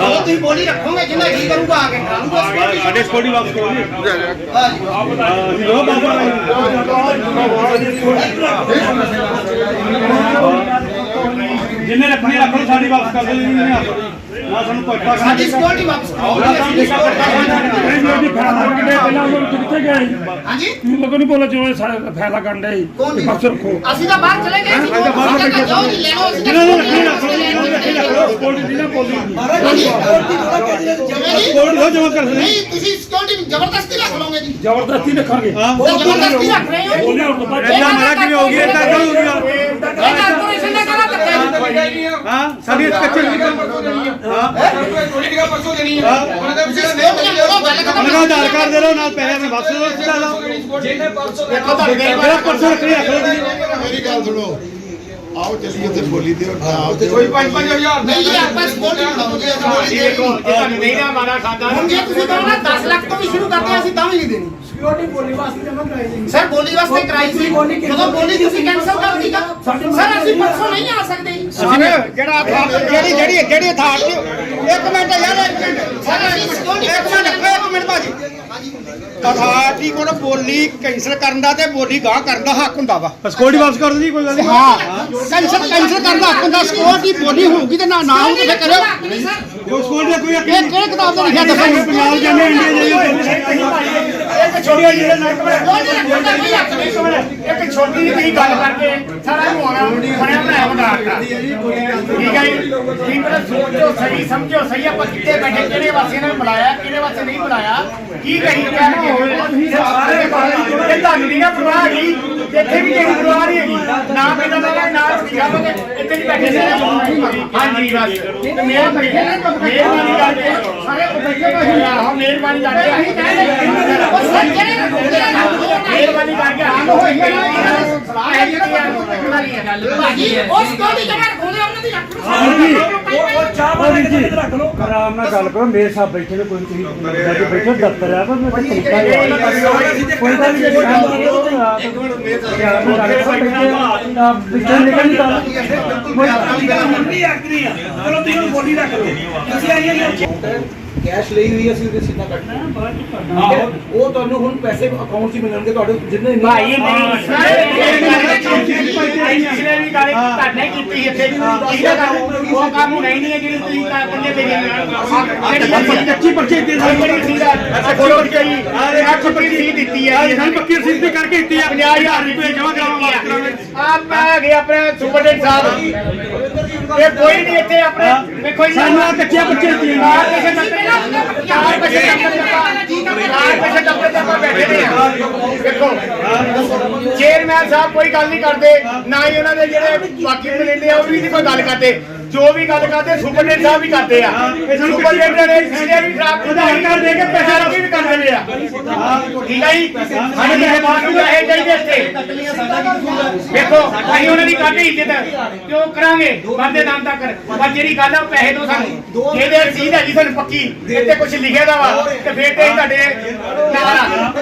ਜੋ ਤੁਸੀਂ ਬੋਲੀ ਰੱਖੋਗੇ ਜਿੰਨਾ ਜੀ ਕਰੂਗਾ ਆ ਕੇ ਕਰਾਂਗਾ ਸਾਡੇ ਸਕਿਉਰਟੀ ਵਾਪਸ ਕਰੋ ਜੀ। ਅਸੀਂ ਲੋ ਬਾਬਾ ਜਿੰਨੇ ਰੱਖਣੀ ਰੱਖ ਲਓ ਸਾਡੀ ਵਾਪਸ ਕਰ ਦਿਓ ਜੀ ਨਾ ਸਾਨੂੰ ਸਾਡੀ ਸਿਕਿਉਰਿਟੀ ਵਾਪਸ ਕਿੱਥੇ ਗਏ ਹਾਂਜੀ? ਤੂੰ ਲੋਕਾਂ ਨੂੰ ਬੋਲਾ ਜਿਵੇਂ ਸਾਰਾ ਕਰਨ ਦੇ? ਬਸ ਰੱਖੋ। ਅਸੀਂ ਤਾਂ ਬਾਹਰ ਚਲੇ ਗਏ ਸੀ ਤਾਂ ਬਾਹਰ ਤਾਂ ਜਾਓ ਜੀ ਲੈ ਅਸੀਂ ਤਾਂ ਜ਼ਬਰਦਸਤੀ ਰੱਖ ਲਓਗੇ ਜੀ। ਜ਼ਬਰਦਸਤੀ ਰੱਖਾਂਗੇ। ਹਾਂ। ਜ਼ਬਰਦਸਤੀ ਰੱਖ ਰਹੇ ਹੋ। ਬੋਲੀ ਹੁਣ ਤੋਂ ਮਾਰਾ ਕਿਵੇਂ ਹੋ ਗਈ ਐਦਾਂ ਕਿਉਂ ਹੋ ਗਿਆ? ਹਾਂ ਸਾਡੀ ਕੱਚੇ ਸਿਕਿਉਰਿਟੀ ਕਰੋ ਗੱਲ ਉਹਨਾਂ ਦਾ ਆਧਾਰ ਕਾਰਡ ਦੇ ਲਓ ਨਾਲ ਪੈਸੇ ਮੈਂ ਵਾਪਸ ਦੇ ਦਿਓ ਸਿੱਧਾ ਲਾਓ ਦੇਖੋ ਤੁਹਾਡੇ ਮੇਰਾ ਪਰਸੋਂ ਰੱਖਣੀ ਰੱਖ ਲਓ ਜੀ ਮੇਰੀ ਗੱਲ ਸੁਣੋ ਆਓ ਚੱਲੀਏ ਤੇ ਬੋਲੀ ਦਿਓ ਆਓ ਤੇ ਕੋਈ 5-5000 ਨਹੀਂ ਜੀ ਆਪਾਂ ਸਿਕਿਉਰਿਟੀ ਬਣਾਓ ਜੀ ਅਸੀਂ ਬੋਲੀ ਦੇ ਤੁਹਾਨੂੰ ਨਹੀਂ ਨਾ ਮਾਰਾ ਖਾਦਾ ਹੁਣ ਜੇ ਤੁਸੀਂ ਕਹੋ ਨਾ 10 ਲੱਖ ਤੋਂ ਵੀ ਸ਼ੁਰੂ ਕਰਦੇ ਹਾਂ, ਅਸੀਂ ਤਾਂ ਵੀ ਨਹੀਂ ਦੇਣੀ। ਸਿਕਿਉਰਿਟੀ ਬੋਲੀ ਵਾਸਤੇ ਜਮਾ ਕਰਾਈ ਸੀ। ਸਰ ਬੋਲੀ ਵਾਸਤੇ ਕਰਾਈ ਸੀ। ਜਦੋਂ ਬੋਲੀ ਤੁਸੀਂ ਕੈਨਸਲ ਕਰ ਦਿੱਤੀ। ਸਰ ਅਸੀਂ ਪਰਸੋਂ ਨਹੀਂ ਆ ਸਕਦੇ। ਜਿਹੜਾ ਜਿਹੜੀ ਜਿਹੜੀ ਜਿਹੜੀ ਥਾਂ ਇੱਕ ਮਿੰਟ ਯਾਰ ਇੱਕ ਮਿੰਟ। ਸਰ ਇੱਕ ਮਿੰਟ ਮਿੰਟ ਭਾਜੀ। ਅਥਾਰਟੀ ਕੋਲ ਬੋਲੀ ਕੈਂਸਲ ਕਰਨ ਦਾ ਤੇ ਬੋਲੀ ਗਾਹ ਕਰਨ ਦਾ ਹੱਕ ਹੁੰਦਾ ਵਾ। ਸਕਿਉਰਟੀ ਵਾਪਸ ਕਰ ਜੀ ਕੋਈ ਗੱਲ ਨਹੀਂ ਹਾਂ ਕੈਂਸਲ ਕੈਂਸਲ ਕਰਨ ਦਾ ਹੱਕ ਹੁੰਦਾ ਸਿਕਿਉਰਿਟੀ ਬੋਲੀ ਹੋਊਗੀ ਤੇ ਨਾ ਨਾ ਹੋਊਗੀ ਤੇ ਕਰਿਓ। ਦਾ ਕੋਈ ਇਹ ਕਿਹੜੇ ਕਿਤਾਬ ਦਾ ਲਿਖਿਆ ਦੱਸੋ। ਪੰਜਾਬ ਜਾਂਦੇ ਇੰਡੀਆ ਜਾਈਏ ਇੱਕ ਛੋਟੀ ਜਿਹੀ ਇੱਕ ਛੋਟੀ ਜਿਹੀ ਗੱਲ ਕਰਕੇ ਸਾਰਾ ਨੂੰ ਆਉਣਾ ਬਣਿਆ ਬਣਾਇਆ ਬਣਾਤਾ ਠੀਕ ਹੈ ਜੀ ਠੀਕ ਹੈ ਸੋਚੋ ਸਹੀ ਸਮਝੋ ਸਹੀ ਆਪਾਂ ਕਿੱਥੇ ਬੈਠੇ ਕਿਹੜੇ ਵਾਸੀਆਂ ਨੇ ਬੁਲਾਇਆ ਕਿਹੜੇ ਵਾਸਤੇ ਨਹੀਂ ਬੁਲਾਇਆ ਕੀ ਕਹੀ ਕਹਿਣਗੇ ਹੋਏ ਸਾਰੇ ਇਹ ਤੁਹਾਨੂੰ ਨਹੀਂ ਨਾ ਪਰਵਾਹ ਹੈਗੀ ਇੱਥੇ ਵੀ ਜਿਹੜੀ ਪਰਵਾਹ ਨਹੀਂ ਹੈਗੀ ਨਾ ਪਿੰਡਾਂ ਦਾ ਨਾ ਰੋਟੀਆਂ ਦਾ ਇੱਥੇ ਨਹੀਂ ਬੈਠੇ ਨੇ ਹਾਂਜੀ ਬਸ ਤੇ ਮਿਹਰਬਾਨੀ ਮਿਹਰਬਾਨੀ ਕਰਕੇ ਸਾਰੇ ਬੈਠੇ ਬੈਠੇ ਆਹੋ ਮਿਹਰਬਾਨੀ ਕਰਕੇ ਅਸੀਂ ਕਹਿੰਦੇ ਉਹ ਮਿਹਰਬਾਨੀ ਕਰਕੇ ਹੱਲ ਹੋਈ ਹੈ ਸਲਾਹ ਹੈ ਕਿ ਗੱਲ ਭਾਜੀ ਉਹ ਸਿਕਿਉਰਿਟੀ ਜਗ੍ਹਾ ਰੱਖੋਗੇ ਉਹਨਾਂ ਦੀ ਰੱਖ ਉਹ ਚਾਹ ਵਾਲੀ ਜੀ ਰੱਖ ਲਓ ਆਰਾਮ ਨਾਲ ਗੱਲ ਕਰੋ ਮੇਰੇ ਸਾਹ ਬੈਠੇ ਨੇ ਕੋਈ ਤੁਸੀਂ ਬੈਠੇ ਦਫ਼ਤਰ ਆ ਪਰ ਮੈਂ ਤਾਂ ਤਰੀਕਾ ਨਹੀਂ ਕੋਈ ਗੱਲ ਨਹੀਂ ਇੱਕ ਮਿੰਟ ਮੇਰੇ ਸਾਹ ਵਿੱਚੋਂ ਨਿਕਲ ਨਹੀਂ ਤਾਂ ਨਹੀਂ ਆਖਰੀ ਆ ਚਲੋ ਤੁਸੀਂ ਬੋਲੀ ਰੱਖ ਲਓ ਅਸੀਂ ਆਈਏ ਕੈਸ਼ ਲਈ ਹੋਈ ਅਸੀਂ ਉਹਦੇ ਸਿੱਧਾ ਕੱਟਣਾ ਉਹ ਤੁਹਾਨੂੰ ਹੁਣ ਪੈਸੇ ਅਕਾਊਂਟ 'ਚ ਹੀ ਮਿਲਣਗੇ ਤੁਹਾਡੇ ਜਿੰਨੇ ਭਾਈ ਹੈ। ਕੱਚੀ ਪਰਚੀ ਦਾ ਪੱਕੀ ਦਿੱਤੀ ਹੈ। ਆ ਸਾਨੂੰ ਪੱਕੀ ਰਸੀਦ ਵੀ ਕਰਕੇ ਦਿੱਤੀ ਆ 50000 ਰੁਪਏ ਜਮਾ ਕਰਾਉਣ ਗਏ ਆਪਣੇ ਸੁਪਰਡੈਂਟ ਸਾਹਿਬ। ਇਹ ਕੋਈ ਨਹੀਂ ਇੱਥੇ ਆਪਣੇ ਵੇਖੋ ਜੀ। ਸਾਨੂੰ ਆ ਕੱਚੀਆਂ ਪਰਚੀਆਂ ਦਿੱਤੀਆਂ ਚਾਰ ਪੈਸੇ ਡੱਬੇ ਚਾਰ ਪੈਸੇ ਡੱਬੇ ਚਾਰ ਪੈਸੇ ਡੱਬੇ ਤੇ ਆਪਾਂ ਬੈਠੇ ਨੇ ਆ। ਵੇਖੋ ਚੇਅਰਮੈਨ ਸਾਹਿਬ ਕੋਈ ਗੱਲ ਨਹੀਂ ਕਰਦੇ ਨਾ ਹੀ ਉਹਨਾਂ ਦੇ ਜਿਹੜੇ ਬਾਕੀ ਮਲਿੰਦੇ ਆ ਉਹ ਵੀ ਨਹੀਂ ਕੋਈ ਗੱਲ ਕਰਦੇ। ਜੋ ਵੀ ਗੱਲ ਕਰਦੇ ਸੁਪਰਡੈਂਟ ਸਾਹਿਬ ਵੀ ਕਰਦੇ ਆ। ਸੁਪਰਡੈਂਟ ਨੇ ਜਿਹੜੇ ਵੀ ਖਰਾਬ ਆਧਾਰ ਕਾਰਡ ਦੇ ਕੇ ਪੈਸੇ ਰੱਖੀ ਵੀ ਕਰ ਦਿੰਦੇ ਆ। ਠੀਕ ਹੈ ਜੀ ਸਾਡੇ ਮਹਿਮਾਨ ਨੂੰ ਇਹ ਚਾਹੀਦੇ ਇੱਥੇ। ਵੇਖੋ ਅਸੀਂ ਉਹਨਾਂ ਦੀ ਕਰਦੇ ਇੱਜ਼ਤ ਕਿਉਂ ਕਰਾਂਗੇ? ਬੰਦੇ ਨਾਮ ਤੱਕ ਪਰ ਜਿਹੜੀ ਗੱਲ ਆ ਉਹ ਪੈਸੇ ਦੋ ਸਾਨੂੰ। ਜਿਹਦੇ ਰਸੀਦ ਹੈ ਜੀ ਸਾਨੂੰ ਪੱਕੀ। ਇੱਥੇ ਕੁਝ ਲਿਖਿਆ ਦਾ ਵਾ ਤੇ ਫੇਰ ਤੇ ਤੁਹਾਡੇ ਨਾਲ ਆ।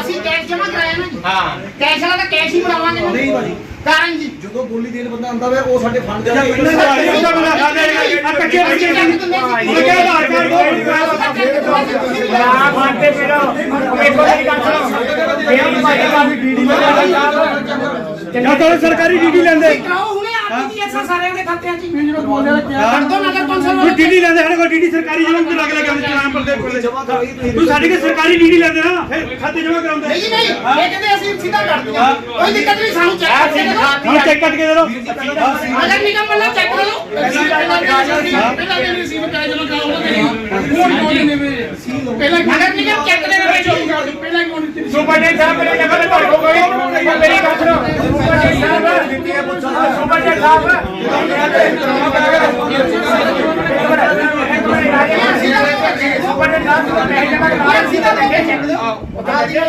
ਅਸੀਂ ਕੈਸ਼ ਜਮਾ ਕਰਾਇਆ ਨਾ ਜੀ। ਹਾਂ। ਕੈਸ਼ ਵਾਲਾ ਤਾਂ ਕੈਸ਼ ਹੀ ਬਣਾਵਾਂਗੇ ਨਾ। ਨਹੀਂ ਭਾਜੀ। ਕਾਰਨ ਜੀ ਜਦੋਂ ਬੋਲੀ ਦੇਣ ਬੰਦਾ ਆਂਦਾ ਵੇ ਉਹ ਸਾਡੇ ਫੰਡ ਜਾ ਕੱਚੇ ਪਰਚੀ ਉਹ ਕਿਹਾ ਆਧਾਰ ਕਾਰਡ ਨਾ ਮੰਨਦੇ ਫਿਰ ਵੇਖੋ ਮੇਰੀ ਗੱਲ ਸੁਣੋ ਮੇਰੀ ਭਾਈ ਕਾਫੀ ਡੀਡੀ ਜਾਂ ਤਾਂ ਸਰਕਾਰੀ ਡੀਡੀ ਲੈਂਦੇ ਕਰਾਓ ਹੁਣੇ ਆਰਟੀਜੀਐਸ ਸਾਰਿਆਂ ਦੇ ਖਾਤਿਆਂ 'ਚ ਹੀ ਜਦੋਂ ਬੋਲਿਆ ਕਰ ਦੋ ਨਗਰ ਕੌਂਸਲ ਕੋਈ ਡੀਡੀ ਲੈਂਦੇ ਸਾਡੇ ਕੋਲ ਡੀਡੀ ਸਰਕਾਰੀ ਜਮਾ ਤੇ ਲੱਗ ਲੱਗ ਚਲਾਨ ਪਰਦੇ ਕੋਲੇ। ਤੂੰ ਸਾਡੀ ਕੇ ਸਰਕਾਰੀ ਡੀਡੀ ਲੈਂਦੇ ਨਾ ਫਿਰ ਖਾਤੇ ਜਮਾ ਕਰਾਉਂਦੇ। ਨਹੀਂ ਜੀ ਨਹੀਂ ਇਹ ਕਹਿੰਦੇ ਅਸੀਂ ਸਿੱਧਾ ਕਰ ਦਿੰਦੇ ਕੋਈ ਦਿੱਕਤ ਨਹੀਂ ਸਾਨੂੰ ਚੈੱਕ ਦੇ ਦਿਓ। ਹਾਂ ਚੈੱਕ ਕੱਟ ਕੇ ਦੇ ਲਓ ਨਗਰ ਨਿਗਮ ਵੱਲੋਂ ਚੈੱਕ ਕਰੋ ਪਹਿਲਾਂ ਵੀ ਰਿਸੀਵ ਕਰਾਇਆ ਜਦੋਂ ਕਰਾਉ ਪਹਿਲਾਂ ਨਗਰ ਨਿਗਮ ਚੈੱਕ ਦੇ ਜੋ ਪਹਿਲਾਂ ਨਹੀਂ ਦਿੱਤੀ ਸੁਪਰਡੈਂਟ ਸਾਹਿਬ ਮੇਰੇ ਨਗਰ ਤੁਹਾਡੇ ਕੋਲ ਕੋਈ ਮੇਰੀ ਗੱਲ ਸੁਣੋ ਸੁਪਰਡੈਂਟ ਸਾਹਿਬ ਸੁਪਰਡੈਂਟ ਸਾਹਿਬ ਸਿੱਧਾ ਦੇ ਕੇ ਚੈੱਕ ਦਿਓ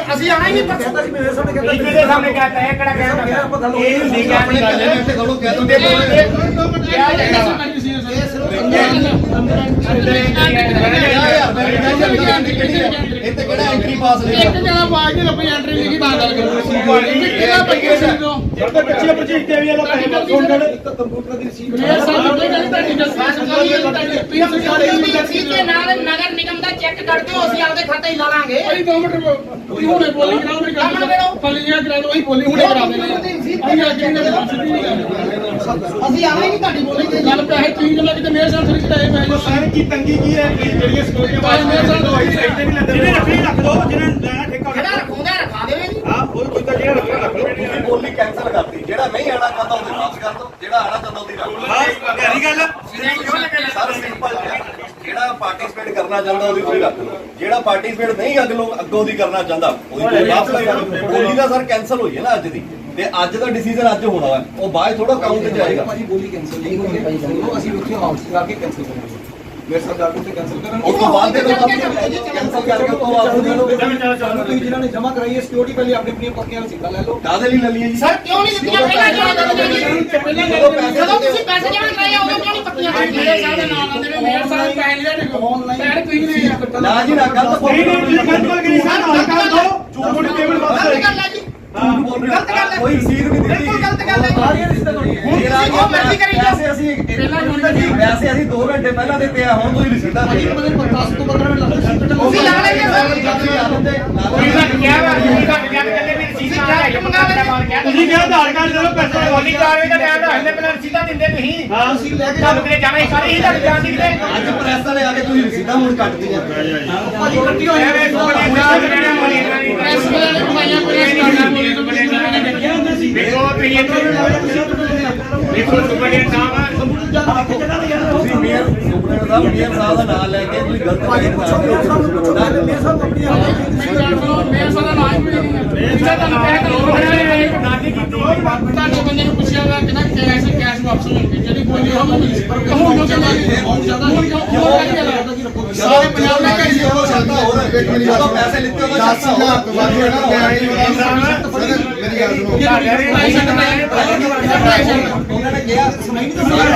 ਅਸੀਂ ਆਣਾ ਹੀ ਨਹੀਂ ਪਰਸੋਂ ਮੇਰੇ ਸਾਹਮਣੇ ਕਹਿੰਦਾ ਦੇ ਸਾਹਮਣੇ ਕਹਤਾ ਹੈ ਕਿਹੜਾ ਕਹਿੰਦਾ ਇਹ ਨਹੀਂ ਲਿਖਿਆ ਨਹੀਂ ਗੱਲ ਕਹਿ ਦੋ ਉਹਦੇ ਕੋਲ ਕਿਹਾ ਜਾਂਦਾ ਵਾ ਇੱਥੇ ਕਿਹੜਾ ਐਂਟਰੀ ਪਾਸ ਲੈ ਇੱਕ ਜਣਾ ਬਾਅਦ ਨਹੀਂ ਲੱਭੀ ਐਂਟਰੀ ਲਿਖੀ ਤਾਂ ਗੱਲ ਕਰੋ ਕਿਹੜਾ ਪੱਕੇ ਸੀ ਤੋਂ ਕੱਚੀਆਂ ਪਰਚੀ ਦਿੱਤੀ ਵੀ ਆ ਲੋ ਪੈਸੇ ਵਾਪਸ ਹੋਣ ਦੇਣੇ ਇੱਕ ਕੰਪਿਊਟਰ ਦੀ ਰਸੀਦ ਮੇਰੇ ਸਾਹਮਣੇ ਸੀ ਤੇ ਨਾਲ ਨਗਰ ਨਿਗਮ ਦਾ ਚੈੱਕ ਕੱਢ ਦਿਓ ਅਸੀਂ ਆਪਦੇ ਖਾਤੇ ਹੀ ਲਾ ਲਾਂਗੇ। ਭਾਈ ਦੋ ਮਿੰਟ ਰੁਕੋ। ਤੁਸੀਂ ਹੁਣੇ ਬੋਲੀ ਕਰਾਓ ਨਹੀਂ ਕੰਮ ਕਰੋ। ਫਲੀਆਂ ਕਰਾ ਦਿਓ ਅਸੀਂ ਬੋਲੀ ਹੁਣੇ ਕਰਾ ਦੇਣੀ ਆ ਅਸੀਂ ਅੱਜ ਨਹੀਂ ਗੱਲ ਸਿੱਧੀ ਨਹੀਂ ਗੱਲ ਅਸੀਂ ਆਵਾਂਗੇ ਤੁਹਾਡੀ ਬੋਲੀ ਤੇ ਗੱਲ ਪੈਸੇ ਤੁਸੀਂ ਜਦੋਂ ਕਿਤੇ ਮੇਰੇ ਸਾਹ ਥੋੜੀ ਕਟਾਏ ਪਏ ਸਾਰੇ ਕੀ ਤੰਗੀ ਕੀ ਹੈ? ਜਿਹੜੀਆਂ ਸਕੂਲਾਂ ਭਾਈ ਮੇਰੇ ਸਾਹ ਦਵਾਈ ਸਾਈਡ ਤੇ ਵੀ ਲੈਂਦੇ। ਜਿਹਨੇ ਰੱਖਣੀ ਰੱਖ ਦੋ। ਜਿਹਨੇ ਲੈਣਾ ਠੇਕਾ ਜਿਹੜਾ ਰੱਖੂਗਾ ਰਖਾ ਦੇਵੇ ਜੀ ਹਾਂ ਕੋਈ ਕੋਈ ਤਾਂ ਜਿਹੜਾ ਰੱਖਣਾ ਰੱਖ ਲਓ ਤੁਸੀਂ ਕੈਨਸਲ ਕਰਤੀ ਜਿਹੜਾ ਨਹੀਂ ਆਣਾ ਚਾਹੁੰਦਾ ਉਹਦੇ ਵਾਪਸ ਕਰ ਦੋ ਜਿਹੜਾ ਆਣਾ ਚਾਹੁੰਦਾ ਉਹਦੀ ਰੱਖ ਲਓ ਹਾਂ ਪਿਆਰੀ ਗੱਲ ਆ। ਸਰ ਸਿੰਪਲ ਜਿਹੜਾ ਪਾਰਟਿਸਿਪੇਟ ਕਰਨਾ ਚਾਹੁੰਦਾ ਉਹਦੀ ਕੋਈ ਰੱਖ ਲਓ ਜਿਹੜਾ ਪਾਰਟਿਸਿਪੇਟ ਨਹੀਂ ਅਗਲੋਂ ਅੱਗੋਂ ਦੀ ਕਰਨਾ ਚਾਹੁੰਦਾ ਉਹਦੀ ਕੋਈ ਵਾਪਸ ਕਰ ਬੋਲੀ ਦਾ ਸਰ ਕੈਨਸਲ ਹੋਈ ਹੈ ਨਾ ਅੱਜ ਦੀ ਤੇ ਅੱਜ ਦਾ ਡਿਸੀਜਨ ਅੱਜ ਹੋਣਾ ਵਾ ਉਹ ਬਾਅਦ ਥੋੜਾ ਕਾਊਂਟ ਚ ਆਏਗਾ ਭਾਜੀ ਬੋਲੀ ਕੈਨਸਲ ਨਹੀਂ ਹੋਣੀ ਭਾਈ ਅਸੀਂ ਉੱਥੇ ਹਾਊਸ ਲਾ ਕੇ ਕੈਨਸਲ ਕਰਾਂਗੇ ਮੇਰੇ ਜਾ ਕੇ ਉੱਥੇ ਕੈਨਸਲ ਕਰਨ ਉਸ ਤੋਂ ਬਾਅਦ ਦੇ ਦੋ ਕੈਨਸਲ ਕਰਕੇ ਉਸ ਤੋਂ ਵਾਪਸ ਦੇ ਤੁਸੀਂ ਜਿਨ੍ਹਾਂ ਨੇ ਜਮ੍ਹਾਂ ਕਰਾਈ ਹੈ ਸਿਕਿਉਰਿਟੀ ਪਹਿਲੇ ਆਪਣੀ ਆਪਣੀ ਪੱਕੀਆਂ ਵਿੱਚ ਸਿੱਕਾ ਲੈ ਲਓ ਕਾਹਦੇ ਲਈ ਲੈ ਲਈਏ ਜੀ ਸਰ ਕਿਉਂ ਨਹੀਂ ਦਿੱਤੀਆਂ ਪਹਿਲਾਂ ਜਦੋਂ ਤੁਸੀਂ ਪੈਸੇ ਜਮ੍ਹਾਂ ਕਰਾਏ ਉਦੋਂ ਕਿਉਂ ਨਹੀਂ ਪੱਕੀਆਂ ਮੇਰੇ ਸਾਹ ਦੇ ਨਾਲ ਆਉਂਦੇ ਨੇ ਮੇਰੇ ਸਾਹ ਪੈਸੇ ਲੈ ਦੇਖੋ ਪੈਸੇ ਤੁਸੀਂ ਨਹੀਂ ਆ ਨਾ ਜੀ ਨਾ ਗਲਤ ਨਹੀਂ ਨਹੀਂ ਤੁਸੀਂ ਗਲਤ ਗੱਲ ਕਰੀ ਸਰ ਆਧਾਰ ਕਾਰਡ ਦੋ ਝੂਠ ਪੇਮੈਂਟ ਗੱਲ ਹੈ ਜੀ ਗਲਤ ਗੱਲ ਹੈ। ਕੋਈ ਰਸੀਦ ਨਹੀਂ ਦਿੱਤੀ। ਬਿਲਕੁਲ ਗਲਤ ਗੱਲ ਹੈ। ਜੀ। ਸਾਰੀਆਂ ਰਿਸ਼ਤੇ ਤੁਹਾਡੀਆਂ। ਹੁਣ ਤੁਸੀਂ ਜੋ ਮਰਜ਼ੀ ਕਰੀ ਜਾਓ। ਪੈਸੇ ਅਸੀਂ ਪੈਸੇ ਅਸੀਂ 2 ਘੰਟੇ ਪਹਿਲਾਂ ਦਿੱਤੇ ਆ ਹੁਣ ਤੁਸੀਂ ਰਸੀਦਾਂ ਦੇ ਬੰਦੇ ਨੂੰ 10 ਤੋਂ 15 ਮਿੰਟ ਲੱਗਦੇ ਤੁਸੀਂ ਲਾ ਲੈਂਗੇ ਸਰ ਤੁਸੀਂ ਕਿਹਾ ਆਧਾਰ ਕਾਰਡ ਦੇ ਦਿਓ ਪੈਸੇ ਵਾਲੀ ਹਾਂ। ਤੁਸੀਂ ਲੈ ਕੇ ਅੱਜ ਪ੍ਰੈਸ ਵਾਲੇ ਆ ਕੇ ਤੁਸੀਂ ਰਸੀਦਾਂ ਹੁਣ ਕੱਟਦੀਆਂ ਭਾਜੀ ਇਕੱਠੀ ਹੋਈ ਹੈ ਪ੍ਰੈਸ ਵਾਲਿਆਂ ਨੇ ਕਮਾਈਆਂ ਕੋਈ ਕਰਨਾ ਬੋਲੀ ਤੋਂ ਬਣੇ ਤੁਸੀਂ। ਦਾ ਨਾਮ ਲੈ ਕੇ ਤੁਸੀਂ ਗਲਤ ਭਾਜੀ ਪੁੱਛੋ ਮੇਰੇ ਸਾਹਿਬ ਨੂੰ ਪੁੱਛੋ ਮੇਰੇ ਸਾਹਿਬ ਆਪਣੀ ਮੇਰੇ ਸਾਹ ਦਾ ਨਾਮ ਵੀ ਨਹੀਂ ਹੈ ਤੁਹਾਨੂੰ ਪੈਸੇ ਕਰੋ ਤੁਹਾਡੇ ਬੰਦੇ ਨੂੰ ਪੁੱਛਿਆ ਹੋਇਆ ਕਿ ਨਾ ਕੈਸ਼ ਕੈਸ਼ ਵਾਪਸ ਹੋਣਗੇ ਜਿਹੜੀ ਬੋਲੀ ਉਹ ਵੀ ਮਿਲੀ ਪਰ ਕਹੋ ਜੋ ਕਿ ਬਹੁਤ ਜ਼ਿਆਦਾ ਹੁਣ ਕਿਉਂ ਕਿਉਂ ਕਹਿ ਰਿਹਾ ਸਾਰੇ ਪੰਜਾਬ ਨੇ ਕਹੀ ਉਹ ਸ਼ਰਤਾਂ ਹੋਰ ਹੈ। ਜਦੋਂ ਪੈਸੇ ਲਿੱਤੇ ਉਦੋਂ ਸ਼ਰਤਾਂ ਹੋਰ ਉਹਨਾਂ ਨੇ ਕਿਹਾ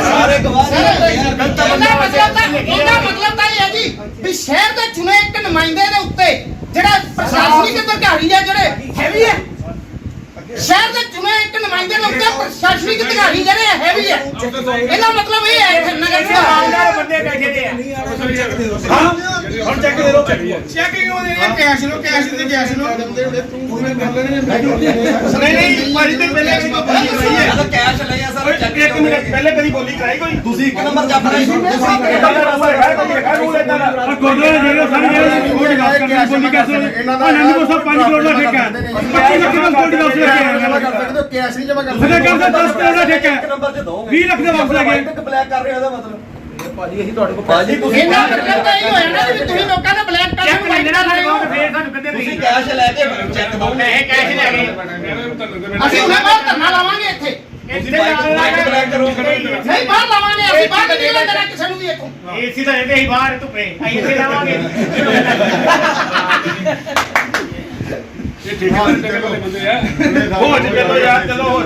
ਸਾਰੇ ਗਵਾਹ ਇਹਦਾ ਮਤਲਬ ਤਾਂ ਇਹਦਾ ਮਤਲਬ ਤਾਂ ਇਹ ਹੈ ਜੀ ਵੀ ਸ਼ਹਿਰ ਦੇ ਚੁਣੇ ਇੱਕ ਨੁਮਾਇੰਦੇ ਦੇ ਉੱਤੇ ਜਿਹੜਾ ਪ੍ਰਸ਼ਾਸਨਿਕ ਅਧਿਕਾਰੀ ਹੈ ਜਿਹੜੇ ਹੈਵੀ ਹੈ ਸ਼ਹਿਰ ਦੇ ਚੁਣੇ ਇੱਕ ਨੁਮਾਇੰਦੇ ਦੇ ਉੱਤੇ ਪ੍ਰਸ਼ਾਸਨਿਕ ਅਧਿਕਾਰੀ ਜਿਹੜੇ ਹੈਵੀ ਹੈ ਇਹਦਾ ਮਤਲਬ ਇਹ ਹੈ ਕਿ ਨਗਰ ਨਿਗਮ ਹਾਂ। ਹੁਣ ਚੈੱਕ ਦੇ ਦਿਓ। ਚੈਕਿੰਗ ਉਹਦੇ ਕੈਸ਼ ਲੋ ਕੈਸ਼ ਦੇ ਕੈਸ਼ ਲੋ ਨਹੀਂ ਨਹੀਂ ਭਾਜੀ ਤੇ ਪਹਿਲੇ ਕਦੀ ਬੋਲੀ ਕਰਾਈ ਹੈ। ਜਦੋਂ ਕੈਸ਼ ਲਿਆ ਸਰ ਇੱਕ ਮਿੰਟ ਪਹਿਲੇ ਕਦੀ ਬੋਲੀ ਕਰਾਈ ਕੋਈ? ਤੁਸੀਂ ਇੱਕ ਨੰਬਰ ਚੱਪ ਰਹੇ ਤੁਸੀਂ ਇੱਕ ਨੰਬਰ ਗੁਰਦੁਆਰੇ ਜਿਹੜੇ ਸਾਰੇ ਜਿਹੜੇ ਕੋਈ ਗੱਲ ਕਰਦੇ ਬੋਲੀ ਕੈਸੇ? ਆਨੰਦਪੁਰ ਸਾਹਿਬ 5 ਕਰੋੜ ਦਾ ਠੇਕਾ ਹੈ। 25 ਲੱਖ ਦਾ ਕੋਟੀ ਵਾਪਸ ਲੈ ਕੇ ਆਇਆ ਕੈਸ਼ ਨਹੀਂ ਜਮ੍ਹਾਂ ਉਹਨੇ ਕਹਿੰਦਾ 10 ਕਰੋੜ ਦਾ ਠੇਕਾ ਇੱਕ ਹੈ ਨੰਬਰ ਚ ਦੋ 20 ਲੱਖ ਦਾ ਵਾਪਸ ਲੈ ਗਏ। ਬਲੈਕ ਕਰ ਰਹੇ ਹੋ ਇਹਦਾ ਮਤਲਬ। ਭਾਜੀ ਅਸੀਂ ਤੁਹਾਡੇ ਕੋਲ ਭਾਜੀ ਤੁਸੀਂ ਇਹਦਾ ਮਤਲਬ ਤਾਂ ਇਹ ਹੋਇਆ ਨਾ ਵੀ ਤੁਸੀਂ ਲੋਕਾਂ ਦਾ ਬਲੈਕ ਕਰ ਚੈੱਕ ਲੈਣਾ ਤੁਸੀਂ ਕੈਸ਼ ਲੈ ਕੇ ਚੈੱਕ ਦੋ ਅਸੀਂ ਉਹਨਾਂ ਬਾਹਰ ਧਰਨਾ ਲਾਵਾਂਗੇ ਇੱਥੇ। ਬਾਈਕ ਬਲੈਕ ਕਰੋ ਨਹੀਂ ਬਾਹਰ ਲਾਵਾਂਗੇ ਅਸੀਂ ਬਾਹਰ ਨਹੀਂ ਨਿਕਲਣ ਕਿਸੇ ਨੂੰ ਵੀ ਇੱਥੋਂ? ਏਸੀ ਤਾਂ ਇਹਦੇ ਹੀ ਬਾਹਰ ਧੁੱਪੇ। ਅਸੀਂ ਇੱਥੇ ਲਾਵਾਂਗੇ। ਹੋ ਚਲੋ ਯਾਰ ਚਲੋ ਹੋ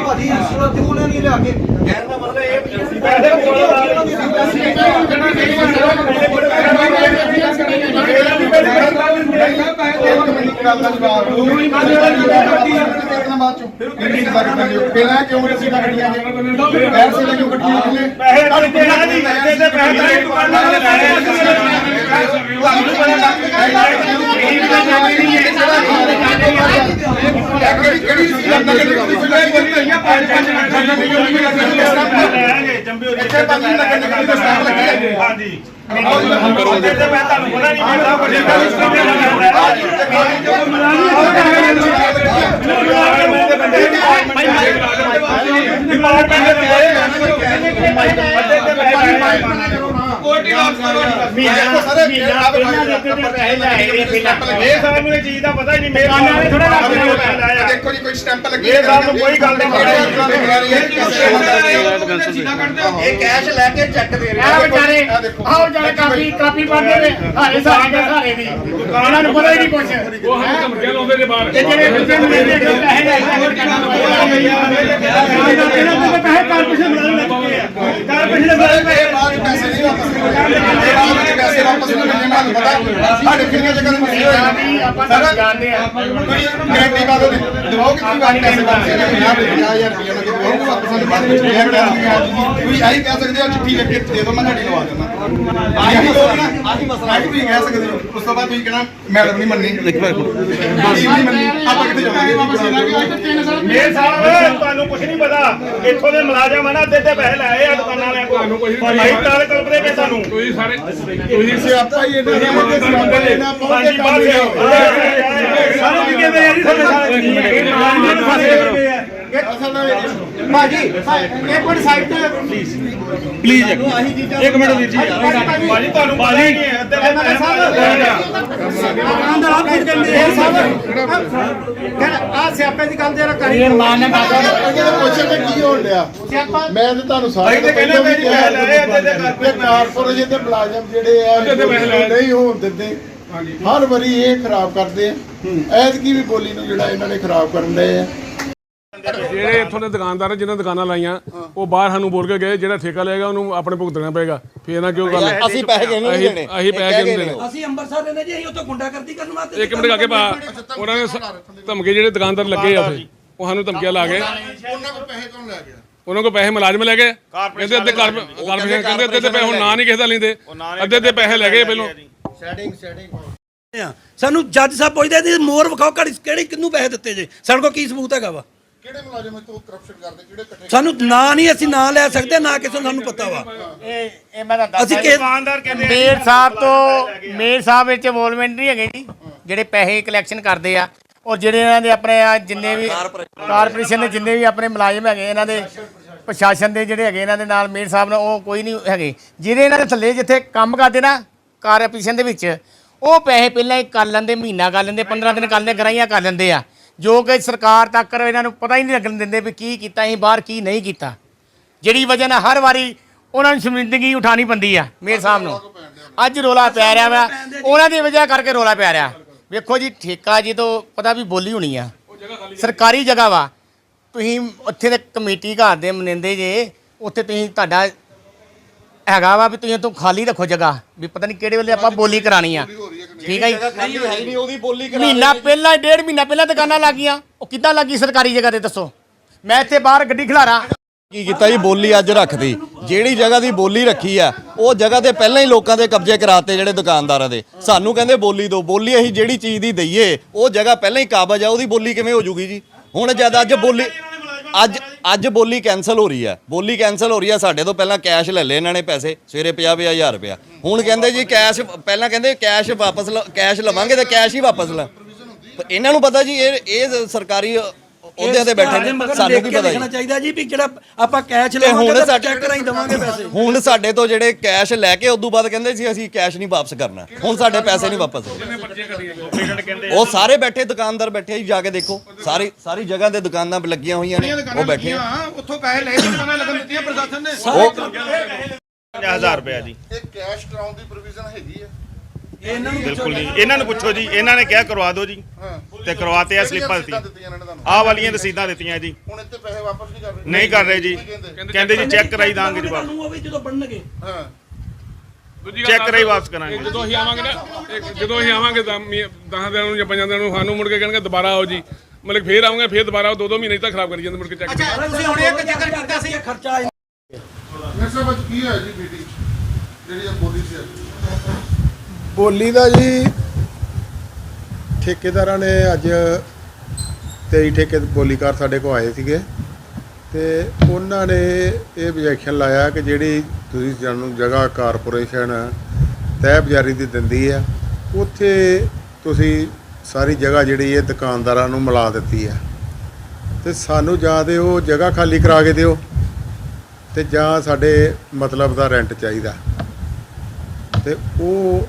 ਭਾਜੀ ਦੀ ਉਹਨਾਂ ਨਹੀਂ ਲਿਆ ਕੇ ਕਹਿਣ ਦਾ ਮਤਲਬ ਇਹ ਵੀ ਅਸੀਂ ਪੈਸੇ ਕੋਲ ਪਹਿਲਾਂ ਕਿਉਂ ਅਸੀਂ ਕੱਢੀਆਂ ਪੈਸੇ ਲੈ ਕਿਉਂ ਪਹਿਲੇ ਪੈਸੇ ਤਾਂ ਦਿੱਤੇ ਨਾ ਜੀ ਦਿੱਤੇ ਤੇ ਪੈਸੇ ਤਾਂ ਇਹ ਦੁਕਾਨਾਂ ਵਾਲੇ ਲੈ ਆਏ ਤੁਹਾਨੂੰ ਪਤਾ ਕਿਹੜੀ ਕਿਹੜੀ ਲੈਣਗੇ ਜੰਬੇ ਹੋਰੀ ਇੱਥੇ ਤਾਂ ਨਹੀਂ ਲੱਗੀ ਹਾਂਜੀ ਕਰੋ ਤੇ ਮੈਂ ਤੁਹਾਨੂੰ ਪਤਾ ਨਹੀਂ ਕਿਹਦਾ ਵੱਡੇ ਮਹੀਨਾ ਮਹੀਨਾ ਪਹਿਲਾਂ ਦਿੱਤੇ ਤੇ ਪੈਸੇ ਲੈ ਆਏ ਪਹਿਲਾਂ ਇਹ ਸਾਨੂੰ ਇਹ ਚੀਜ਼ ਦਾ ਪਤਾ ਹੀ ਨਹੀਂ ਮੇਰੇ ਨਾਲ ਥੋੜਾ ਲੱਗ ਦੇਖੋ ਜੀ ਕੋਈ ਸਟੈਂਪ ਲੱਗੀ ਇਹ ਸਾਨੂੰ ਕੋਈ ਗੱਲ ਨਹੀਂ ਇਹ ਕੈਸ਼ ਲੈ ਕੇ ਚੈੱਕ ਦੇ ਰਹੇ। ਆ ਵਿਚਾਰੇ ਆਓ ਜਾਣੇ ਕਾਪੀ ਕਾਪੀ ਪਾਉਂਦੇ ਨੇ ਹਾਰੇ ਸਾਰੇ ਦੇ ਸਾਰੇ ਦੀ। ਇਹਨਾਂ ਨੂੰ ਪਤਾ ਹੀ ਨਹੀਂ ਕੁਛ। ਉਹ ਹਮ ਧਮਕੀਆਂ ਲਾਉਂਦੇ ਨੇ ਬਾਹਰ। ਤੇ ਜਿਹੜੇ ਦੂਜੇ ਨੇ ਪੈਸੇ ਲੈ ਕੇ ਕਰਨਾ ਇਹਨਾਂ ਦੇ ਪੈਸੇ ਕਾਰਪੋਰੇਸ਼ਨ ਬਣਾ ਲੱਗੇ ਆ। ਕਾਰਪੋਰੇਸ਼ਨ ਦੇ ਇਹ ਬਾਅਦ ਪੈਸੇ ਨਹੀਂ ਵਾਪਸ ¡Vamos! ਨਹੀਂ ਮਿਲਣੇ ਮੈਨੂੰ ਪਤਾ ਸਾਡੇ ਕਿੰਨੀਆਂ ਜਗ੍ਹਾ ਤੇ ਮਸਲੇ ਹੋਏ ਆਪਾਂ ਤਾਂ ਜਾਣਦੇ ਆ। ਗਰੰਟੀ ਬਾਦ ਦਵਾਓ ਕਿ ਤੁਸੀਂ ਵਾਰੀ ਪੈਸੇ ਵਾਪਸ ਲੈ 50000 ਰੁਪਏ ਨਾਲ ਦਵਾਓ ਵਾਪਸ ਸਾਨੂੰ ਬਾਅਦ ਵਿੱਚ ਇਹ ਕਹਿ ਤੁਸੀਂ ਆਹੀ ਕਹਿ ਸਕਦੇ ਹੋ ਚਿੱਠੀ ਲਿਖ ਕੇ ਦੇ ਦਿਓ ਮੈਂ ਤੁਹਾਡੀ ਲਵਾ ਦਿੰਦਾ। ਆਹੀ ਆਹੀ ਮਸਲਾ ਹੈ ਤੁਸੀਂ ਕਹਿ ਸਕਦੇ ਹੋ। ਉਸ ਤੋਂ ਬਾਅਦ ਤੁਸੀਂ ਕਹਿਣਾ ਮੈਡਮ ਨਹੀਂ ਮੰਨੀ। ਦੇਖੋ ਨਹੀਂ ਮੰਨੀ ਆਪਾਂ ਕਿੱਥੇ ਜਾਵਾਂਗੇ? ਮੇਰ ਸਾਹਿਬ ਤੁਹਾਨੂੰ ਕੁਝ ਨਹੀਂ ਪਤਾ। ਇੱਥੋਂ ਦੇ ਮੁਲਾਜ਼ਮ ਆ ਨਾ ਅੱਧੇ ਤੇ ਪੈਸੇ ਲਾਏ ਆ ਦੁਕਾਨਾਂ ਵਾਲਿਆਂ ਕੋਲ। ਤੁਹਾਨੂੰ ਕੁਝ ਨਹੀਂ ਭਾਈ ਤਾਲ ਕਲਪਦੇ ਪਏ ਸਾਨੂੰ। ਤੁਸੀਂ ਸਾਰੇ ਤੁਸੀਂ ਸਿਆਪਾ ਹੀ ਇਹਨਾਂ ਦਾ ਸਿਆਪਾ ਇਹਨਾਂ ਹਾਂਜੀ ਬਾਹਰ ਸੇ ਸਾਰੇ ਵੀ ਕਹਿੰਦੇ ਆ ਜੀ? ਸਾਡੇ ਸਾਰੇ ਭਾਜੀ ਇੱਕ ਮਿੰਟ ਸਾਈਡ ਤੇ। ਪਲੀਜ਼ ਇੱਕ ਮਿੰਟ। ਵੀਰ ਜੀ। ਭਾਜੀ ਤੁਹਾਨੂੰ ਹੀ ਹੈ ਸਾਹਿਬ ਅੰਦਰ ਆਪ ਕੁਝ ਕਹਿੰਦੇ ਆ ਸਾਹਿਬ ਆ ਸਿਆਪੇ ਦੀ ਗੱਲ ਜਰਾ ਕਰੀ ਮਾਨ ਨਾ ਇਹਦਾ ਪੁੱਛਣ ਤੇ ਕੀ ਹੋਣ ਸਿਆਪਾ ਮੈਂ ਤੇ ਤੁਹਾਨੂੰ ਸਾਰੇ ਤੇ ਕਹਿੰਦੇ ਵੀ ਪੈਸੇ ਲੈ ਰਹੇ ਅੱਧੇ ਤੇ ਤੇ ਕਾਰਪੋਰੇਸ਼ਨ ਦੇ ਮੁਲਾਜ਼ਮ ਜਿਹੜੇ ਆ। ਨਹੀਂ ਹੋਣ ਦਿੰਦੇ। ਹਰ ਵਾਰੀ ਇਹ ਖਰਾਬ ਕਰਦੇ ਆ। ਐਤਕੀ ਵੀ ਬੋਲੀ ਨੂੰ ਜਿਹੜਾ ਇਹਨਾਂ ਨੇ ਖਰਾਬ ਕਰਨ ਦੇ ਆ। ਜਿਹੜੇ ਇੱਥੋਂ ਦੇ ਦੁਕਾਨਦਾਰ ਆ, ਜਿਨ੍ਹਾਂ ਦੁਕਾਨਾਂ ਲਾਈਆਂ ਉਹ ਬਾਹਰ ਸਾਨੂੰ ਬੋਲ ਕੇ ਗਏ ਜਿਹੜਾ ਠੇਕਾ ਲਏਗਾ ਉਹਨੂੰ ਆਪਣੇ ਭੁਗਤਣਾ ਪਏਗਾ। ਫੇਰ ਨਾ ਕਿਉਂ ਗੱਲ ਅਸੀਂ ਪੈਸੇ ਕਿਹਨੂੰ ਨਹੀਂ ਦੇਣੇ। ਅਸੀਂ ਪੈਸੇ ਕਿਹਨੂੰ ਦੇਣੇ। ਅਸੀਂ ਅੰਮ੍ਰਿਤਸਰ ਰਹਿੰਦੇ ਜੀ ਅਸੀਂ ਉੱਥੇ ਗੁੰਡਾਗਰਦੀ ਕਰਨ ਵਾਸਤੇ ਇੱਕ ਮਿੰਟ ਅੱਗੇ ਪਾ ਉਹਨਾਂ ਨੇ ਸ- ਧਮਕੇ ਜਿਹੜੇ ਦੁਕਾਨਦਾਰ ਲੱਗੇ ਆ ਉੱਥੇ ਉਹ ਸਾਨੂੰ ਧਮਕੀਆਂ ਲਾ ਗਏ ਉਹਨਾਂ ਕੋਲ ਪੈਸੇ ਕੌਣ ਲੈ ਗਿਆ? ਉਹਨਾਂ ਕੋਲ ਪੈਸੇ ਮੁਲਾਜ਼ਮ ਲੈ ਗਏ। ਕਹਿੰਦੇ ਅੱਧੇ ਕਾਰਪੋਰੇਸ਼ਨ ਕਹਿੰਦੇ ਅੱਧੇ ਤੇ ਪੈਸੇ ਹੁਣ ਨਾਂ ਨਹੀਂ ਕਿਸੇ ਦਾ ਲੈਂਦੇ। ਅੱਧੇ ਤੇ ਪੈਸੇ ਲੈ ਗਏ ਪਹਿਲੋਂ। ਆ ਸਾਨੂੰ ਜੱਜ ਸਾਹਿਬ ਪੁੱਛਦੇ ਸੀ ਮੋਰ ਵਿਖਾਓ ਕਿਹੜੀ ਕਿਹੜੀ ਕਿੰਨੂੰ ਪੈਸੇ ਦਿੱਤੇ ਜੇ? ਸਾਡੇ ਕੋਲ ਕੀ ਸਬੂਤ ਹੈਗਾ ਵਾ? ਕਿਹੜੇ ਮੁਲਾਜ਼ਮ ਇਤੋਂ ਕਰਪਸ਼ਨ ਕਰਦੇ ਕਿਹੜੇ ਇਕੱਠੇ ਸਾਨੂੰ ਨਾਂ ਨਹੀਂ ਅਸੀਂ ਨਾਂ ਲੈ ਸਕਦੇ ਨਾ ਕਿਸੇ ਨੂੰ ਸਾਨੂੰ ਪਤਾ ਵਾ। ਇਹ ਇਹ ਮੈਂ ਤਾਂ ਅਸੀਂ ਦੱਸ ਕਿ ਦੁਕਾਨਦਾਰ ਕਹਿੰਦੇ ਮੇਰ ਸਾਹਿਬ ਤੋਂ ਮੇਰ ਸਾਹਿਬ ਵਿੱਚ ਇਨਵੋਲਵਮੈਂਟ ਨਹੀਂ ਹੈਗੇ ਜੀ ਜਿਹੜੇ ਪੈਸੇ ਕਲੈਕਸ਼ਨ ਕਰਦੇ ਆ। ਔਰ ਜਿਹੜੇ ਇਹਨਾਂ ਦੇ ਆਪਣੇ ਆ ਜਿੰਨੇ ਵੀ ਕਾਰਪੋਰੇਸ਼ਨ ਦੇ ਜਿੰਨੇ ਵੀ ਆਪਣੇ ਮੁਲਾਜ਼ਮ ਹੈਗੇ ਇਹਨਾਂ ਦੇ ਪ੍ਰਸ਼ਾਸਨ ਦੇ ਜਿਹੜੇ ਹੈਗੇ ਇਹਨਾਂ ਦੇ ਨਾਲ ਮੇਰ ਸਾਹਿਬ ਨਾਲ ਉਹ ਕੋਈ ਨਹੀਂ ਹੈਗੇ। ਜਿਹੜੇ ਇਹਨਾਂ ਦੇ ਥੱਲੇ ਜਿੱਥੇ ਕੰਮ ਕਰਦੇ ਨਾ ਕਾਰਪੋਰੇਸ਼ਨ ਦੇ ਵਿੱਚ ਉਹ ਪੈਸੇ ਪਹਿਲਾਂ ਹੀ ਕਰ ਲੈਂਦੇ ਮਹੀਨਾ ਕਰ ਲੈਂਦੇ 15 ਦਿਨ ਕਰ ਲੈਂਦੇ ਗਰਾਈਆਂ ਕਰ ਲੈਂਦੇ ਆ। ਜੋ ਕਿ ਸਰਕਾਰ ਤੱਕ ਇਹਨਾਂ ਨੂੰ ਪਤਾ ਹੀ ਨਹੀਂ ਲੱਗਣ ਦਿੰਦੇ ਵੀ ਕੀ ਕੀਤਾ, ਅਸੀਂ ਬਾਹਰ ਕੀ ਨਹੀਂ ਕੀਤਾ। ਜਿਹੜੀ ਵਜ੍ਹਾ ਨਾਲ ਹਰ ਵਾਰੀ ਉਹਨਾਂ ਨੂੰ ਸ਼ਰਮਿੰਦਗੀ ਉਠਾਣੀ ਪੈਂਦੀ ਆ, ਮੇਰੇ ਸਾਹਮਣੇ ਅੱਜ ਰੋਲਾ ਪੈ ਰਿਹਾ ਵਾ। ਉਹਨਾਂ ਦੀ ਵਜ੍ਹਾ ਕਰਕੇ ਰੋਲਾ ਪੈ ਰਿਹਾ। ਵੇਖੋ ਜੀ, ਠੇਕਾ ਜੀ ਤੋਂ ਪਤਾ ਵੀ ਬੋਲੀ ਹੋਣੀ ਆ। ਸਰਕਾਰੀ ਜਗ੍ਹਾ ਵਾ। ਤੁਸੀਂ ਉੱਥੇ ਦੇ ਕਮੇਟੀ ਘਰ ਦੇ ਮਨਿੰਦੇ ਜੇ, ਉੱਥੇ ਤੁਸੀਂ ਤੁਹਾਡਾ ਹੈਗਾ ਵਾ ਵੀ ਤੁਸੀਂ ਤੋਂ ਖਾਲੀ ਰੱਖੋ ਜਗ੍ਹਾ, ਵੀ ਪਤਾ ਨਹੀਂ ਕਿਹੜੇ ਵੇਲੇ ਆਪਾਂ ਬੋਲੀ ਕਰਾਣੀ ਆ। ਠੀਕ ਹੈ ਜੀ? ਹੈ ਨਹੀਂ ਉਹਦੀ ਬੋਲੀ ਕਰਾ ਮਹੀਨਾ ਪਹਿਲਾਂ, ਡੇਢ ਮਹੀਨਾ ਪਹਿਲਾਂ ਦੁਕਾਨਾਂ ਲੱਗੀਆਂ। ਉਹ ਕਿੱਦਾਂ ਲੱਗੀ ਸਰਕਾਰੀ ਜਗ੍ਹਾ ਤੇ ਦੱਸੋ? ਮੈਂ ਇੱਥੇ ਬਾਹਰ ਗੱਡੀ ਖਿਲਾਰਾਂ। ਕੀ ਕੀਤਾ ਜੀ? ਬੋਲੀ ਅੱਜ ਰੱਖਦੀ ਜਿਹੜੀ ਜਗ੍ਹਾ ਦੀ ਬੋਲੀ ਰੱਖੀ ਆ, ਉਹ ਜਗ੍ਹਾ ਤੇ ਪਹਿਲਾਂ ਹੀ ਲੋਕਾਂ ਦੇ ਕਬਜ਼ੇ ਕਰਾਤੇ ਜਿਹੜੇ ਦੁਕਾਨਦਾਰਾਂ ਦੇ। ਸਾਨੂੰ ਕਹਿੰਦੇ ਬੋਲੀ ਦੋ ਬੋਲੀ ਅਸੀਂ ਜਿਹੜੀ ਚੀਜ਼ ਦੀ ਦਈਏ, ਉਹ ਜਗ੍ਹਾ ਪਹਿਲਾਂ ਹੀ ਕਾਬਜ ਆ, ਉਹਦੀ ਬੋਲੀ ਕਿਵੇਂ ਹੋ ਜੂਗੀ ਜੀ? ਹੁਣ ਜਦ ਅੱਜ ਬੋਲੀ ਅੱਜ ਅੱਜ ਬੋਲੀ ਕੈਨਸਲ ਹੋ ਰਹੀ ਹੈ। ਬੋਲੀ ਕੈਨਸਲ ਹੋ ਰਹੀ ਹੈ, ਸਾਡੇ ਤੋਂ ਪਹਿਲਾਂ ਕੈਸ਼ ਲੈ ਲਏ ਇਹਨਾਂ ਨੇ ਪੈਸੇ, ਸਵੇਰੇ 50 ਹਜ਼ਾਰ ਰੁਪਇਆ। ਹੁਣ ਕਹਿੰਦੇ ਜੀ ਕੈਸ਼ ਪਹਿਲਾਂ ਕਹਿੰਦੇ ਕੈਸ਼ ਵਾਪਸ ਲ- ਕੈਸ਼ ਲਵਾਂਗੇ ਤੇ ਕੈਸ਼ ਹੀ ਵਾਪਸ ਲੈ। ਇਹਨਾਂ ਨੂੰ ਪਤਾ ਜੀ, ਇਹ ਇਹ ਸਰਕਾਰੀ ਅਹੁਦਿਆਂ ਤੇ ਬੈਠੇ ਨੇ ਸਾਨੂੰ ਕੀ ਪਤਾ ਜੀ? ਦੇਖਣਾ ਚਾਹੀਦਾ ਜੀ ਵੀ ਜਿਹੜਾ ਆਪਾਂ ਕੈਸ਼ ਤੇ ਹੁਣ ਲਵਾਂਗੇ ਤਾਂ ਸਾਡੇ- ਚੈੱਕ ਕਰਾਈ ਦਵਾਂਗੇ ਪੈਸੇ। ਹੁਣ ਸਾਡੇ ਤੋਂ ਜਿਹੜੇ ਕੈਸ਼ ਲੈ ਕੇ ਉਦੋਂ ਬਾਅਦ ਕਹਿੰਦੇ ਸੀ ਅਸੀਂ ਕੈਸ਼ ਨਹੀਂ ਵਾਪਸ ਕਰਨਾ। ਹੁਣ ਸਾਡੇ ਪੈਸੇ ਨਹੀਂ ਵਾਪਸ ਉਹ ਸਾਰੇ ਬੈਠੇ ਦੁਕਾਨਦਾਰ ਬੈਠੇ ਜੀ ਜਾ ਕੇ ਦੇਖੋ। ਸਾਰੀ ਸਾਰੀ ਜਗ੍ਹਾ ਤੇ ਦੁਕਾਨਾਂ ਲੱਗੀਆਂ ਹੋਈਆਂ ਨੇ ਉਹ ਬੈਠੇ ਆ। ਉੱਥੋਂ ਪੈਸੇ ਲੈ ਕੇ ਦੁਕਾਨਾਂ ਲੱਗਣ ਦਿੱਤੀਆਂ ਪ੍ਰਸ਼ਾਸਨ ਨੇ। ਉਹ 50000 ਰੁਪਇਆ ਜੀ। ਇਹ ਕੈਸ਼ ਕਰਾਉਣ ਦੀ ਪ੍ਰੋਵੀਜ਼ਨ ਹੈਗੀ ਨੂੰ ਬਿਲਕੁਲ ਜੀ। ਇਹਨਾਂ ਨੂੰ ਪੁੱਛੋ ਜੀ। ਇਹਨਾਂ ਨੇ ਕਿਹਾ ਕਰਵਾ ਦਿਓ ਜੀ। ਤੇ ਕਰਵਾਤੇ ਆ ਸਲਿੱਪਾਂ ਦਿੱਤੀਆਂ। ਆਹ ਵਾਲੀਆਂ ਰਸੀਦਾਂ ਦਿੱਤੀਆਂ ਜੀ। ਹੁਣ ਇੱਥੇ ਪੈਸੇ ਵਾਪਸ ਨਹੀਂ ਕਰ ਰਹੇ। ਨਹੀਂ ਕਰ ਰਹੇ ਜੀ। ਕਹਿੰਦੇ। ਜੀ ਚੈੱਕ ਕਰਾਈ ਦਾਂਗੇ ਜਵਾਬ ਨੂੰ ਉਹ ਵੀ ਜਦੋਂ ਬਣਨਗੇ। ਹਾਂ। ਚੈੱਕ ਕਰਾਈ ਵਾਪਸ ਕਰਾਂਗੇ। ਇਹ ਜਦੋਂ ਅਸੀਂ ਆਵਾਂਗੇ ਨਾ ਜਦੋਂ ਅਸੀਂ ਆਵਾਂਗੇ ਤਾਂ 10 ਦਿਨਾਂ ਨੂੰ ਜਾਂ 5 ਦਿਨਾਂ ਨੂੰ ਸਾਨੂੰ ਮੁੜ ਕੇ ਕਹਿਣਗੇ ਦੁਬਾਰਾ ਆਓ ਜੀ। ਮਤਲਬ ਫੇਰ ਆਉਂਗੇ ਫੇਰ ਦੁਬਾਰਾ ਦੋ ਦੋ ਮਹੀਨੇ ਤੱਕ ਖਰਾਬ ਕਰੀ ਜਾਂਦੇ ਮੁੜ ਕੇ ਚੈੱਕ ਤੁਸੀਂ ਹੁਣ ਇੱਕ ਚੱਕਰ ਕੀਤਾ ਸੀ। ਖਰਚਾ ਸਾਹਿਬ ਅੱਜ ਕੀ ਹੋਇਆ ਜੀ ਮੀਟਿੰਗ ਜਿਹੜੀ ਇਹ ਬੋਲੀ ਸੀ ਬੋਲੀ ਦਾ ਜੀ ਠੇਕੇਦਾਰਾਂ ਨੇ ਅੱਜ 23 ਠੇਕੇ ਬੋਲੀਕਾਰ ਸਾਡੇ ਕੋਲ ਆਏ ਸੀਗੇ ਤੇ ਉਹਨਾਂ ਨੇ ਇਹ objection ਲਾਇਆ ਕਿ ਜਿਹੜੀ ਤੁਸੀਂ ਸਾਨੂੰ ਜਗ੍ਹਾ ਕਾਰਪੋਰੇਸ਼ਨ ਤੈਅ ਬਜ਼ਾਰੀ ਦੀ ਦਿੰਦੀ ਆ, ਉੱਥੇ ਤੁਸੀਂ ਸਾਰੀ ਜਗ੍ਹਾ ਜਿਹੜੀ ਇਹ ਦੁਕਾਨਦਾਰਾਂ ਨੂੰ ਮਿਲਾ ਦਿੱਤੀ ਆ। ਤੇ ਸਾਨੂੰ ਜਾਂ ਤੇ ਉਹ ਜਗ੍ਹਾ ਖਾਲੀ ਕਰਾ ਕੇ ਦਿਓ ਤੇ ਜਾਂ ਸਾਡੇ ਮਤਲਬ ਦਾ ਰੈਂਟ ਚਾਹੀਦਾ। ਤੇ ਉਹ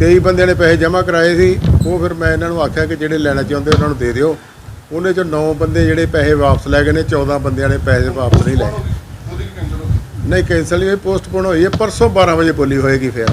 23 ਬੰਦਿਆਂ ਨੇ ਪੈਸੇ ਜਮ੍ਹਾਂ ਕਰਾਏ ਸੀ, ਉਹ ਫਿਰ ਮੈਂ ਇਹਨਾਂ ਨੂੰ ਆਖਿਆ ਕਿ ਜਿਹੜੇ ਲੈਣਾ ਚਾਹੁੰਦੇ ਉਹਨਾਂ ਨੂੰ ਦੇ ਦਿਓ। ਉਹਨੇ ਚੋਂ 9 ਬੰਦੇ ਜਿਹੜੇ ਪੈਸੇ ਵਾਪਸ ਲੈ ਗਏ ਨੇ 14 ਬੰਦਿਆਂ ਨੇ ਪੈਸੇ ਵਾਪਸ ਨਹੀਂ ਲਏ। ਨਹੀਂ ਕੈਂਸਲ ਨਹੀਂ ਹੋਈ ਪੋਸਟਪੋਨ ਹੋਈ ਹੈ, ਪਰਸੋਂ 12 ਵਜੇ ਬੋਲੀ ਹੋਏਗੀ ਫਿਰ।